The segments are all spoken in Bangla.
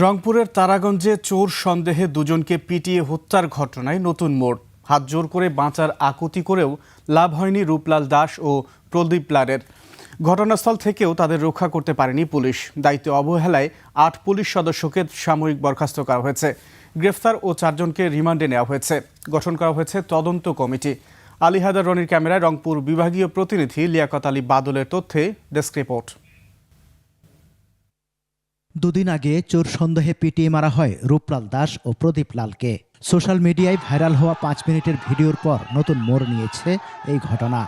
রংপুরের তারাগঞ্জে চোর সন্দেহে দুজনকে পিটিয়ে হত্যার ঘটনায় নতুন মোড়। হাত জোর করে বাঁচার আকুতি করেও লাভ হয়নি রূপলাল দাস ও প্রদীপ লালের। ঘটনাস্থল থেকেও তাদের রক্ষা করতে পারেনি পুলিশ। দায়িত্ব অবহেলায় আট পুলিশ সদস্যকে সাময়িক বরখাস্ত করা হয়েছে। গ্রেফতার ও চারজনকে রিমান্ডে নেওয়া হয়েছে। গঠন করা হয়েছে তদন্ত কমিটি। আলী হায়দার রনির ক্যামেরায় রংপুর বিভাগীয় প্রতিনিধি লিয়াকত আলী বাদলের তথ্যে ডেস্ক রিপোর্ট। দুদিন আগে চোর সন্দেহে পিটিয়ে মারা হয় রূপলাল দাস ও প্রদীপ লালকে। সোশ্যাল মিডিয়ায় ভাইরাল হওয়া পাঁচ মিনিটের ভিডিওর পর নতুন মোড় নিয়েছে এই ঘটনা।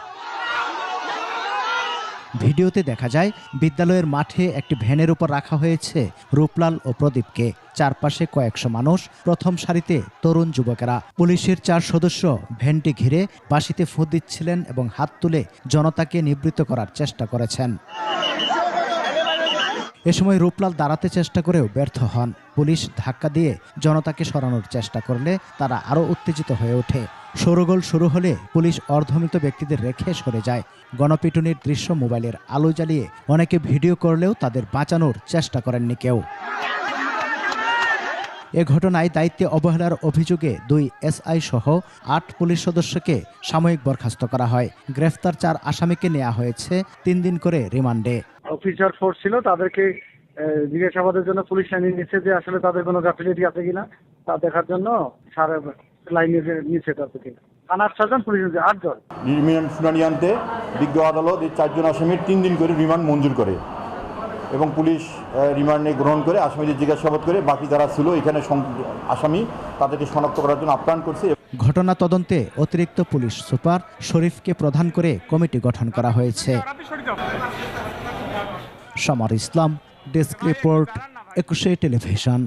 ভিডিওতে দেখা যায়, বিদ্যালয়ের মাঠে একটি ভ্যানের উপর রাখা হয়েছে রূপলাল ও প্রদীপকে। চারপাশে কয়েকশো মানুষ, প্রথম সারিতে তরুণ যুবকেরা। পুলিশের চার সদস্য ভ্যানটি ঘিরে বাঁশিতে ফু দিচ্ছিলেন এবং হাত তুলে জনতাকে নিবৃত্ত করার চেষ্টা করেছেন। এ সময় রূপলাল দাঁড়াতে চেষ্টা করেও ব্যর্থ হন। পুলিশ ধাক্কা দিয়ে জনতাকে সরানোর চেষ্টা করলে তারা আরও উত্তেজিত হয়ে ওঠে। সৌরগোল শুরু হলে পুলিশ অর্ধমৃত ব্যক্তিদের রেখে সরে যায়। গণপিটুনির দৃশ্য মোবাইলের আলো জ্বালিয়ে অনেকে ভিডিও করলেও তাদের বাঁচানোর চেষ্টা করেননি কেউ। এ ঘটনায় দায়িত্বে অবহেলার অভিযোগে দুই এসআই সহ আট পুলিশ সদস্যকে সাময়িক বরখাস্ত করা হয়। গ্রেফতার চার আসামিকে নেওয়া হয়েছে। তিন দিন করে রিমান্ডে। অফিসার ফোর্স ছিল তাদেরকে জিজ্ঞাসাবাদের জন্য পুলিশ লাইনে নিচ্ছে যে আসলে তাদের কোনো গাফিলিটি আছে কিনা তা দেখার জন্য সারা লাইনে নিচ্ছে তাদের কিনা থানার ছজন পুলিশ আটজন। রিমান্ড শুনানি আনতে বিজ্ঞ আদালত এই চারজন আসামির তিন দিন করে রিমান্ড মঞ্জুর করে এবং পুলিশ রিমান্ডে গ্রহণ করে আসামিদের জিজ্ঞাসাবাদ করে বাকি যারা ছিল এখানে আসামি তাদেরকে শনাক্ত করার জন্য আপ্রাণ করছে। ঘটনা তদন্তে অতিরিক্ত পুলিশ সুপার শরীফকে প্রধান করে কমিটি গঠন করা হয়েছে। Samar Islam desk report Ekushey television.